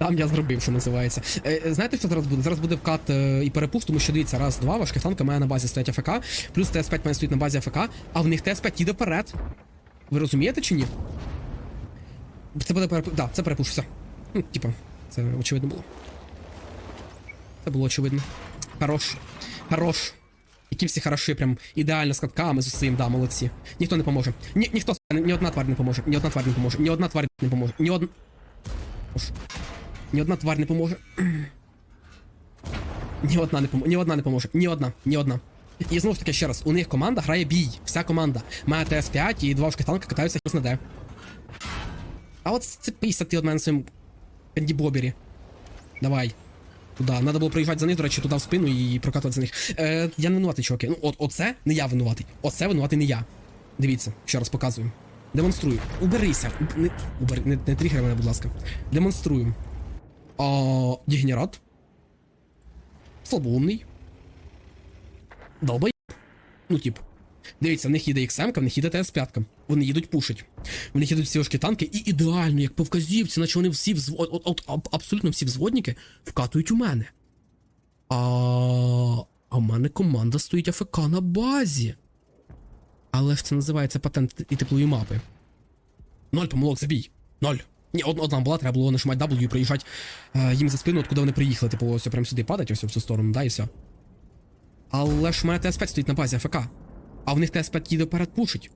Там я зробив, що називається. Е, е, знаєте, що зараз буде? Зараз буде вкат е, і перепух, тому що дивіться, раз, два, важких танка має на базі стоять АФК, плюс ТС5 має стоїть на базі АФК, а в них ТС5 їде вперед. Ви розумієте чи ні? Це буде перепух. Да, це перепуш, все. Ну, типа, це очевидно було. Це було очевидно. Хорош. Хорош. Які всі хороші, прям ідеально з катками, з усім, да, молодці. Ніхто не поможе. Ні, ніхто, ні, ні одна тварь не поможе. Ні одна тварь не поможе. Ні одна тварь не поможе. Ні одна. Ні одна тварь не поможе. Ні одна не поможе. Ні одна не поможе. Ні одна. Ні одна. І знову ж таки ще раз, у них команда грає бій. Вся команда. Має ТС5 і два важких танка катаються на Д. А от цепися ти від мене своїм кандібобері. Давай. Туда. Надо було проїжджати за них, до речі, туди в спину і прокатувати за них. Е, я не винуватий, чуваки. Ну, от, оце не я винуватий. Оце винуватий не я. Дивіться, ще раз показую. Демонструю. Уберися. Уб- Не, убери, не, не тригер мене, будь ласка. Демонструю. О, дегенерат. Слабоумний. Долбай. Ну, тип. Дивіться, в них їде XM, в них їде ТС-5. Вони їдуть пушить. В них їдуть всі танки, і ідеально, як по вказівці, наче вони всі взво... от, от, от, абсолютно всі взводники вкатують у мене. А, а в мене команда стоїть АФК на базі. Але це називається патент і теплої мапи. Ноль помилок, забій. Ноль. Ні, одна, одна була, треба було нажимати W і проїжджати е, їм за спину, откуда вони приїхали. Типу, ось прям сюди падать, ось в цю сторону, да, і все. Але ж у мене ТС5 стоїть на базі АФК. А в них ТС5 їде вперед пушить.